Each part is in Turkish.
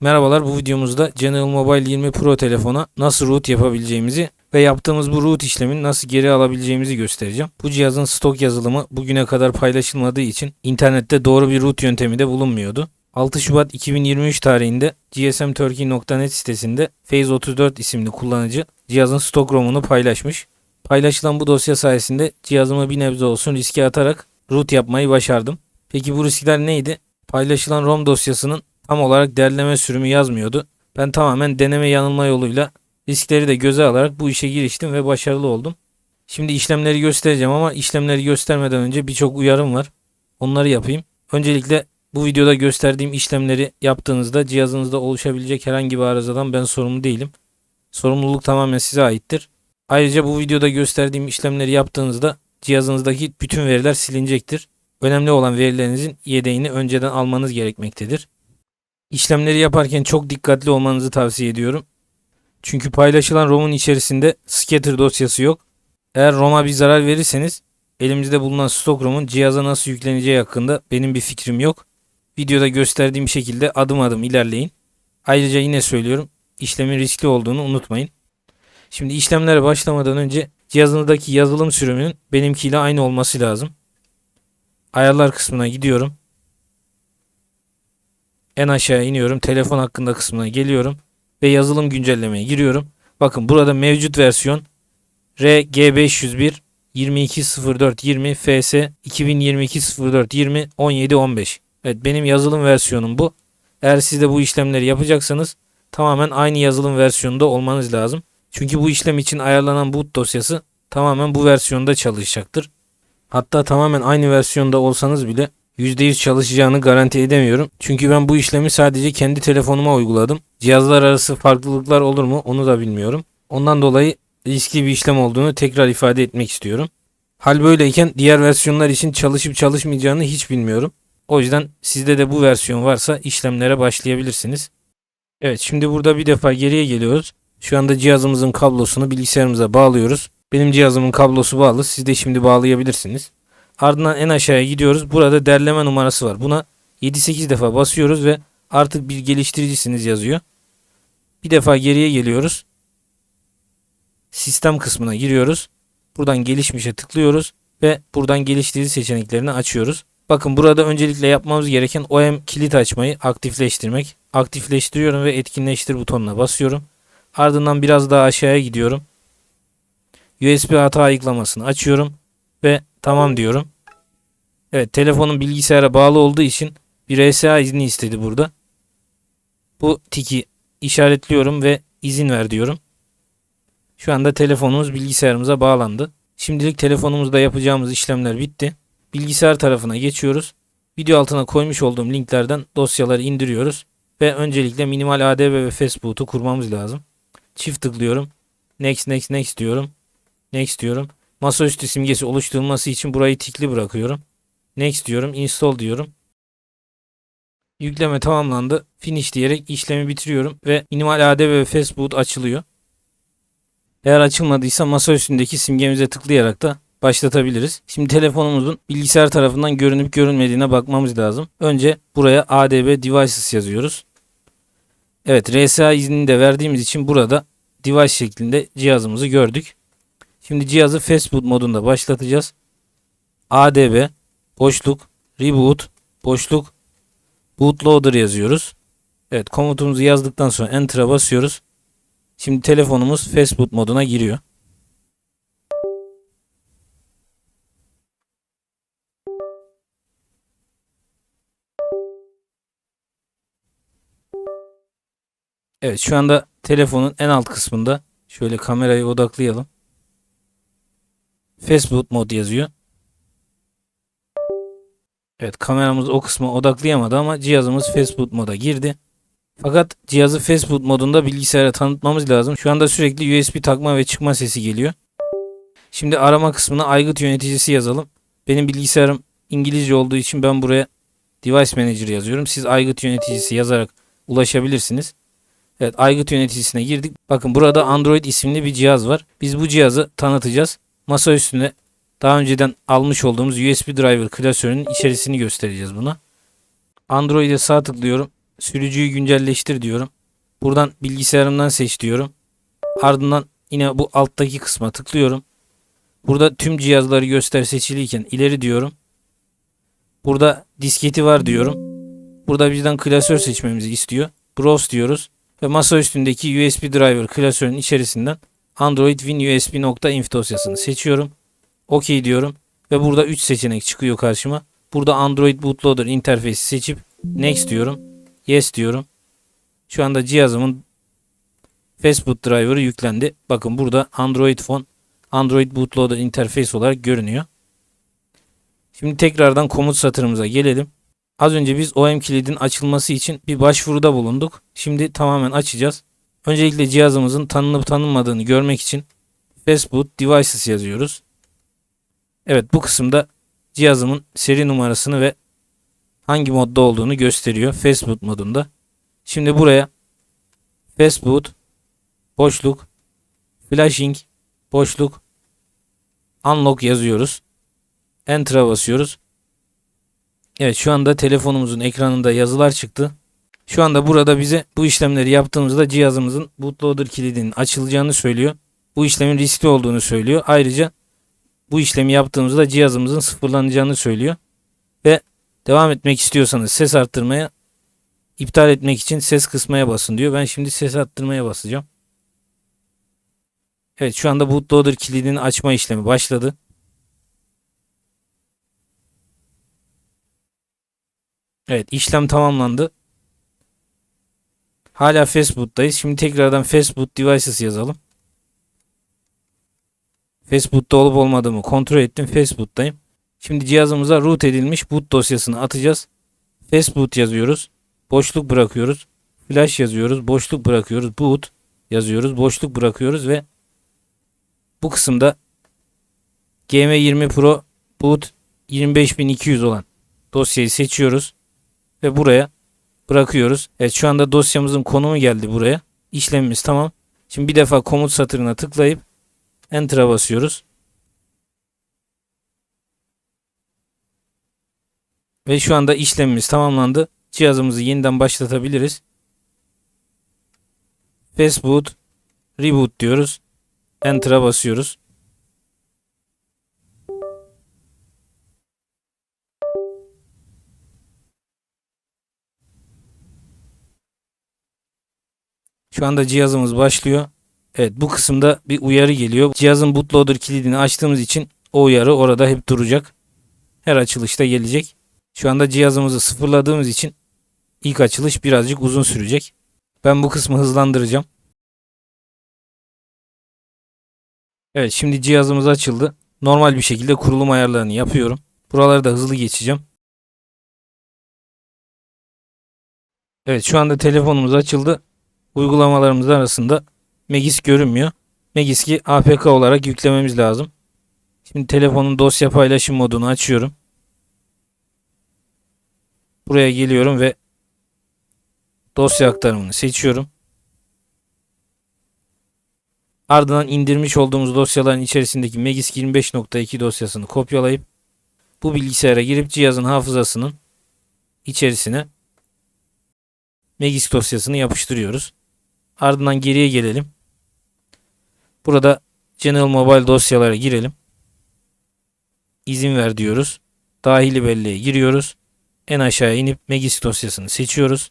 Merhabalar bu videomuzda General Mobile 20 Pro telefona nasıl root yapabileceğimizi ve yaptığımız bu root işlemini nasıl geri alabileceğimizi göstereceğim. Bu cihazın stok yazılımı bugüne kadar paylaşılmadığı için internette doğru bir root yöntemi de bulunmuyordu. 6 Şubat 2023 tarihinde gsmturkey.net sitesinde Phase34 isimli kullanıcı cihazın stok ROM'unu paylaşmış. Paylaşılan bu dosya sayesinde cihazımı bir nebze olsun riske atarak root yapmayı başardım. Peki bu riskler neydi? Paylaşılan ROM dosyasının tam olarak derleme sürümü yazmıyordu. Ben tamamen deneme yanılma yoluyla riskleri de göze alarak bu işe giriştim ve başarılı oldum. Şimdi işlemleri göstereceğim ama işlemleri göstermeden önce birçok uyarım var. Onları yapayım. Öncelikle bu videoda gösterdiğim işlemleri yaptığınızda cihazınızda oluşabilecek herhangi bir arızadan ben sorumlu değilim. Sorumluluk tamamen size aittir. Ayrıca bu videoda gösterdiğim işlemleri yaptığınızda cihazınızdaki bütün veriler silinecektir. Önemli olan verilerinizin yedeğini önceden almanız gerekmektedir. İşlemleri yaparken çok dikkatli olmanızı tavsiye ediyorum. Çünkü paylaşılan ROM'un içerisinde scatter dosyası yok. Eğer ROM'a bir zarar verirseniz elimizde bulunan stok ROM'un cihaza nasıl yükleneceği hakkında benim bir fikrim yok. Videoda gösterdiğim şekilde adım adım ilerleyin. Ayrıca yine söylüyorum işlemin riskli olduğunu unutmayın. Şimdi işlemlere başlamadan önce cihazınızdaki yazılım sürümünün benimkiyle aynı olması lazım. Ayarlar kısmına gidiyorum. En aşağıya iniyorum. Telefon hakkında kısmına geliyorum. Ve yazılım güncellemeye giriyorum. Bakın burada mevcut versiyon RG501 220420 FS 20220420 1715. Evet benim yazılım versiyonum bu. Eğer siz de bu işlemleri yapacaksanız tamamen aynı yazılım versiyonunda olmanız lazım. Çünkü bu işlem için ayarlanan boot dosyası tamamen bu versiyonda çalışacaktır. Hatta tamamen aynı versiyonda olsanız bile %100 çalışacağını garanti edemiyorum. Çünkü ben bu işlemi sadece kendi telefonuma uyguladım. Cihazlar arası farklılıklar olur mu onu da bilmiyorum. Ondan dolayı riskli bir işlem olduğunu tekrar ifade etmek istiyorum. Hal böyleyken diğer versiyonlar için çalışıp çalışmayacağını hiç bilmiyorum. O yüzden sizde de bu versiyon varsa işlemlere başlayabilirsiniz. Evet şimdi burada bir defa geriye geliyoruz. Şu anda cihazımızın kablosunu bilgisayarımıza bağlıyoruz. Benim cihazımın kablosu bağlı. Siz de şimdi bağlayabilirsiniz. Ardından en aşağıya gidiyoruz. Burada derleme numarası var. Buna 7-8 defa basıyoruz ve artık bir geliştiricisiniz yazıyor. Bir defa geriye geliyoruz. Sistem kısmına giriyoruz. Buradan gelişmişe tıklıyoruz ve buradan geliştirici seçeneklerini açıyoruz. Bakın burada öncelikle yapmamız gereken OEM kilit açmayı aktifleştirmek. Aktifleştiriyorum ve etkinleştir butonuna basıyorum. Ardından biraz daha aşağıya gidiyorum. USB hata ayıklamasını açıyorum ve tamam diyorum. Evet telefonun bilgisayara bağlı olduğu için bir RSA izni istedi burada. Bu tiki işaretliyorum ve izin ver diyorum. Şu anda telefonumuz bilgisayarımıza bağlandı. Şimdilik telefonumuzda yapacağımız işlemler bitti. Bilgisayar tarafına geçiyoruz. Video altına koymuş olduğum linklerden dosyaları indiriyoruz. Ve öncelikle minimal ADB ve Facebook'u kurmamız lazım. Çift tıklıyorum. Next next next diyorum. Next diyorum. Masaüstü simgesi oluşturulması için burayı tikli bırakıyorum. Next diyorum. Install diyorum. Yükleme tamamlandı. Finish diyerek işlemi bitiriyorum ve minimal ADB ve Facebook açılıyor. Eğer açılmadıysa masa üstündeki simgemize tıklayarak da başlatabiliriz. Şimdi telefonumuzun bilgisayar tarafından görünüp görünmediğine bakmamız lazım. Önce buraya ADB Devices yazıyoruz. Evet RSA iznini de verdiğimiz için burada device şeklinde cihazımızı gördük. Şimdi cihazı fastboot modunda başlatacağız. ADB boşluk reboot boşluk bootloader yazıyoruz. Evet komutumuzu yazdıktan sonra enter'a basıyoruz. Şimdi telefonumuz fastboot moduna giriyor. Evet şu anda telefonun en alt kısmında şöyle kamerayı odaklayalım. Facebook mod yazıyor. Evet kameramız o kısma odaklayamadı ama cihazımız Facebook moda girdi. Fakat cihazı Facebook modunda bilgisayara tanıtmamız lazım. Şu anda sürekli USB takma ve çıkma sesi geliyor. Şimdi arama kısmına aygıt yöneticisi yazalım. Benim bilgisayarım İngilizce olduğu için ben buraya Device Manager yazıyorum. Siz aygıt yöneticisi yazarak ulaşabilirsiniz. Evet aygıt yöneticisine girdik. Bakın burada Android isimli bir cihaz var. Biz bu cihazı tanıtacağız. Masa üstünde daha önceden almış olduğumuz USB driver klasörünün içerisini göstereceğiz buna. Android'e sağ tıklıyorum. sürücüyü güncelleştir diyorum. Buradan bilgisayarımdan seç diyorum. Ardından yine bu alttaki kısma tıklıyorum. Burada tüm cihazları göster seçiliyken ileri diyorum. Burada disketi var diyorum. Burada bizden klasör seçmemizi istiyor. Browse diyoruz. Ve masa üstündeki USB driver klasörün içerisinden Android Win USB.inf dosyasını seçiyorum. OK diyorum. Ve burada 3 seçenek çıkıyor karşıma. Burada Android Bootloader interfeysi seçip Next diyorum. Yes diyorum. Şu anda cihazımın Facebook driver'ı yüklendi. Bakın burada Android Phone, Android Bootloader interface olarak görünüyor. Şimdi tekrardan komut satırımıza gelelim. Az önce biz OM kilidin açılması için bir başvuruda bulunduk. Şimdi tamamen açacağız. Öncelikle cihazımızın tanınıp tanınmadığını görmek için Facebook Devices yazıyoruz. Evet bu kısımda cihazımın seri numarasını ve hangi modda olduğunu gösteriyor. Facebook modunda. Şimdi buraya Facebook boşluk flashing boşluk unlock yazıyoruz. Enter'a basıyoruz. Evet şu anda telefonumuzun ekranında yazılar çıktı. Şu anda burada bize bu işlemleri yaptığımızda cihazımızın bootloader kilidinin açılacağını söylüyor. Bu işlemin riskli olduğunu söylüyor. Ayrıca bu işlemi yaptığımızda cihazımızın sıfırlanacağını söylüyor. Ve devam etmek istiyorsanız ses arttırmaya iptal etmek için ses kısmaya basın diyor. Ben şimdi ses arttırmaya basacağım. Evet şu anda bootloader kilidini açma işlemi başladı. Evet işlem tamamlandı. Hala Facebook'tayız. Şimdi tekrardan Facebook Devices yazalım. Facebook'ta olup olmadığımı kontrol ettim. Facebook'tayım. Şimdi cihazımıza root edilmiş boot dosyasını atacağız. Facebook yazıyoruz. Boşluk bırakıyoruz. Flash yazıyoruz. Boşluk bırakıyoruz. Boot yazıyoruz. Boşluk bırakıyoruz ve bu kısımda GM20 Pro Boot 25200 olan dosyayı seçiyoruz ve buraya bırakıyoruz. Evet şu anda dosyamızın konumu geldi buraya. İşlemimiz tamam. Şimdi bir defa komut satırına tıklayıp Enter'a basıyoruz. Ve şu anda işlemimiz tamamlandı. Cihazımızı yeniden başlatabiliriz. Facebook Reboot diyoruz. Enter'a basıyoruz. Şu anda cihazımız başlıyor. Evet bu kısımda bir uyarı geliyor. Cihazın bootloader kilidini açtığımız için o uyarı orada hep duracak. Her açılışta gelecek. Şu anda cihazımızı sıfırladığımız için ilk açılış birazcık uzun sürecek. Ben bu kısmı hızlandıracağım. Evet şimdi cihazımız açıldı. Normal bir şekilde kurulum ayarlarını yapıyorum. Buraları da hızlı geçeceğim. Evet şu anda telefonumuz açıldı. Uygulamalarımız arasında Megis görünmüyor. Megis'i APK olarak yüklememiz lazım. Şimdi telefonun dosya paylaşım modunu açıyorum. Buraya geliyorum ve dosya aktarımını seçiyorum. Ardından indirmiş olduğumuz dosyaların içerisindeki Megis 25.2 dosyasını kopyalayıp bu bilgisayara girip cihazın hafızasının içerisine Megis dosyasını yapıştırıyoruz. Ardından geriye gelelim. Burada General Mobile dosyalara girelim. İzin ver diyoruz. Dahili belleğe giriyoruz. En aşağıya inip Megis dosyasını seçiyoruz.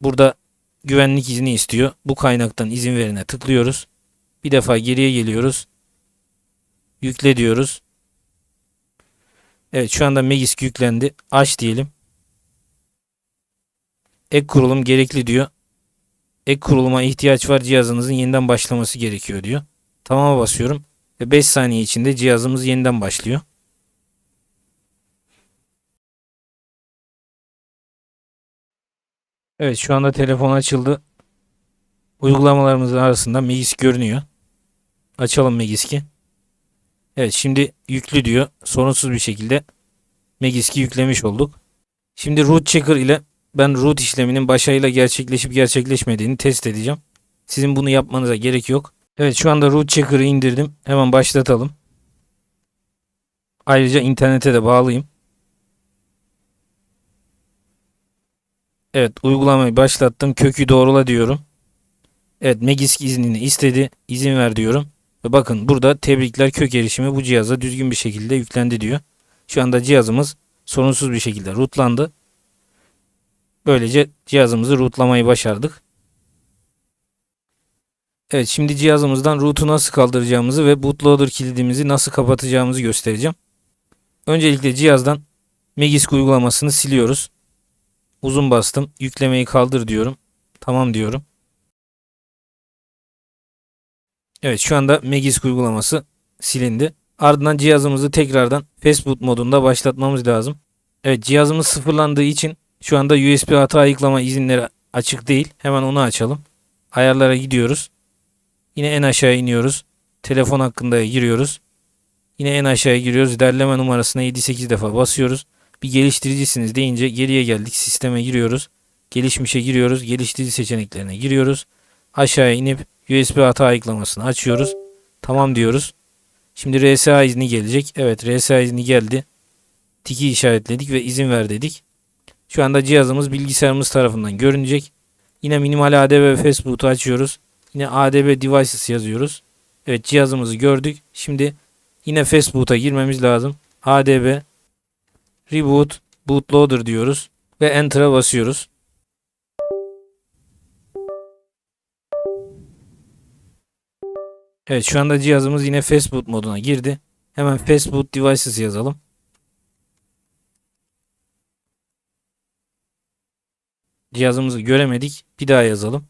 Burada güvenlik izni istiyor. Bu kaynaktan izin verine tıklıyoruz. Bir defa geriye geliyoruz. Yükle diyoruz. Evet şu anda Megis yüklendi. Aç diyelim. Ek kurulum gerekli diyor. Ek kuruluma ihtiyaç var cihazınızın yeniden başlaması gerekiyor diyor. Tamam'a basıyorum ve 5 saniye içinde cihazımız yeniden başlıyor. Evet şu anda telefon açıldı. Uygulamalarımızın arasında Megis görünüyor. Açalım Megis'i. Evet şimdi yüklü diyor. Sorunsuz bir şekilde Megis'i yüklemiş olduk. Şimdi root checker ile ben root işleminin başarıyla gerçekleşip gerçekleşmediğini test edeceğim. Sizin bunu yapmanıza gerek yok. Evet şu anda root checker'ı indirdim. Hemen başlatalım. Ayrıca internete de bağlayayım. Evet uygulamayı başlattım. Kökü doğrula diyorum. Evet Magisk iznini istedi. İzin ver diyorum. Ve bakın burada tebrikler kök erişimi bu cihaza düzgün bir şekilde yüklendi diyor. Şu anda cihazımız sorunsuz bir şekilde rootlandı. Böylece cihazımızı rootlamayı başardık. Evet şimdi cihazımızdan root'u nasıl kaldıracağımızı ve bootloader kilidimizi nasıl kapatacağımızı göstereceğim. Öncelikle cihazdan Magisk uygulamasını siliyoruz. Uzun bastım. Yüklemeyi kaldır diyorum. Tamam diyorum. Evet şu anda Magisk uygulaması silindi. Ardından cihazımızı tekrardan fastboot modunda başlatmamız lazım. Evet cihazımız sıfırlandığı için şu anda USB hata ayıklama izinleri açık değil. Hemen onu açalım. Ayarlara gidiyoruz. Yine en aşağı iniyoruz. Telefon hakkında giriyoruz. Yine en aşağıya giriyoruz. Derleme numarasına 7-8 defa basıyoruz. Bir geliştiricisiniz deyince geriye geldik. Sisteme giriyoruz. Gelişmişe giriyoruz. Geliştirici seçeneklerine giriyoruz. Aşağıya inip USB hata ayıklamasını açıyoruz. Tamam diyoruz. Şimdi RSA izni gelecek. Evet RSA izni geldi. Tiki işaretledik ve izin ver dedik. Şu anda cihazımız bilgisayarımız tarafından görünecek. Yine minimal ADB ve Fastboot'u açıyoruz. Yine ADB devices yazıyoruz. Evet cihazımızı gördük. Şimdi yine Fastboot'a girmemiz lazım. ADB reboot bootloader diyoruz ve enter'a basıyoruz. Evet şu anda cihazımız yine Fastboot moduna girdi. Hemen Fastboot devices yazalım. Cihazımızı göremedik. Bir daha yazalım.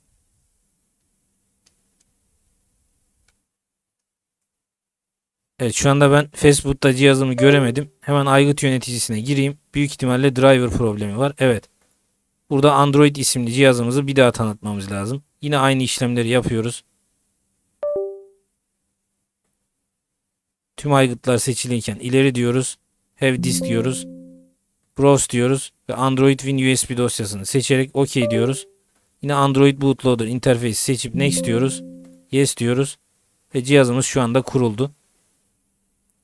Evet şu anda ben Facebook'ta cihazımı göremedim. Hemen aygıt yöneticisine gireyim. Büyük ihtimalle driver problemi var. Evet. Burada Android isimli cihazımızı bir daha tanıtmamız lazım. Yine aynı işlemleri yapıyoruz. Tüm aygıtlar seçiliyken ileri diyoruz. Have this diyoruz. Browse diyoruz ve Android Win USB dosyasını seçerek OK diyoruz. Yine Android Bootloader interface seçip Next diyoruz. Yes diyoruz. Ve cihazımız şu anda kuruldu.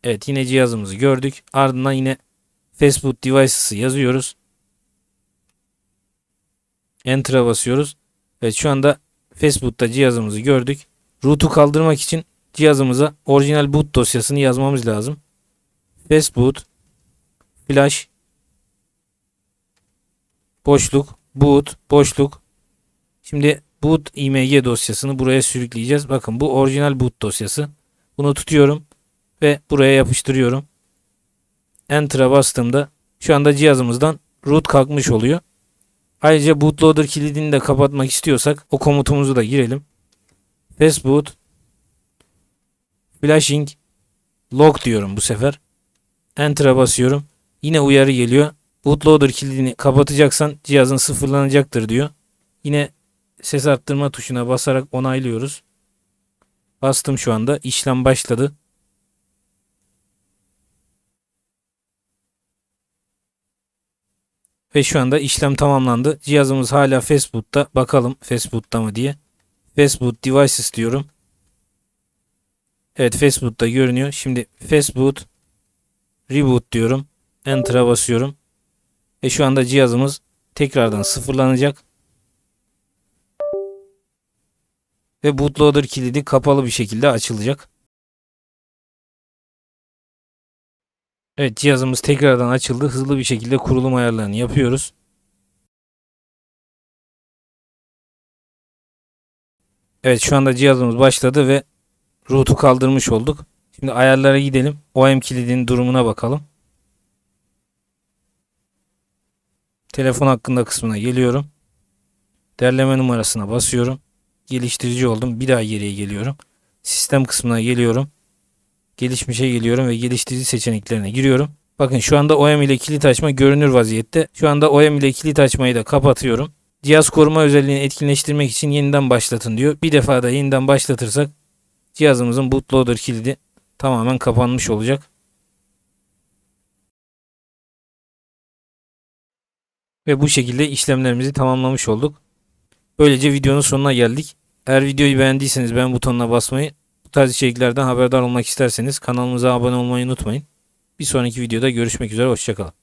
Evet yine cihazımızı gördük. Ardından yine Fastboot Devices'ı yazıyoruz. Enter'a basıyoruz. Evet şu anda Fastboot'ta cihazımızı gördük. Root'u kaldırmak için cihazımıza orijinal boot dosyasını yazmamız lazım. Fastboot flash boşluk boot boşluk Şimdi boot img dosyasını buraya sürükleyeceğiz. Bakın bu orijinal boot dosyası. Bunu tutuyorum ve buraya yapıştırıyorum. Enter'a bastığımda şu anda cihazımızdan root kalkmış oluyor. Ayrıca bootloader kilidini de kapatmak istiyorsak o komutumuzu da girelim. Fastboot flashing log diyorum bu sefer. Enter'a basıyorum. Yine uyarı geliyor. Bootloader kilidini kapatacaksan cihazın sıfırlanacaktır diyor. Yine ses arttırma tuşuna basarak onaylıyoruz. Bastım şu anda. İşlem başladı. Ve şu anda işlem tamamlandı. Cihazımız hala Fastboot'ta. Bakalım Fastboot'ta mı diye. Fastboot Devices diyorum. Evet Fastboot'ta görünüyor. Şimdi Fastboot Reboot diyorum. Enter'a basıyorum. Ve şu anda cihazımız tekrardan sıfırlanacak. Ve bootloader kilidi kapalı bir şekilde açılacak. Evet cihazımız tekrardan açıldı. Hızlı bir şekilde kurulum ayarlarını yapıyoruz. Evet şu anda cihazımız başladı ve root'u kaldırmış olduk. Şimdi ayarlara gidelim. OM kilidinin durumuna bakalım. Telefon hakkında kısmına geliyorum. Derleme numarasına basıyorum. Geliştirici oldum. Bir daha geriye geliyorum. Sistem kısmına geliyorum. Gelişmişe geliyorum ve geliştirici seçeneklerine giriyorum. Bakın şu anda OEM ile kilit açma görünür vaziyette. Şu anda OEM ile kilit açmayı da kapatıyorum. Cihaz koruma özelliğini etkinleştirmek için yeniden başlatın diyor. Bir defa da yeniden başlatırsak cihazımızın bootloader kilidi tamamen kapanmış olacak. Ve bu şekilde işlemlerimizi tamamlamış olduk. Böylece videonun sonuna geldik. Eğer videoyu beğendiyseniz beğen butonuna basmayı, bu tarz içeriklerden haberdar olmak isterseniz kanalımıza abone olmayı unutmayın. Bir sonraki videoda görüşmek üzere, hoşçakalın.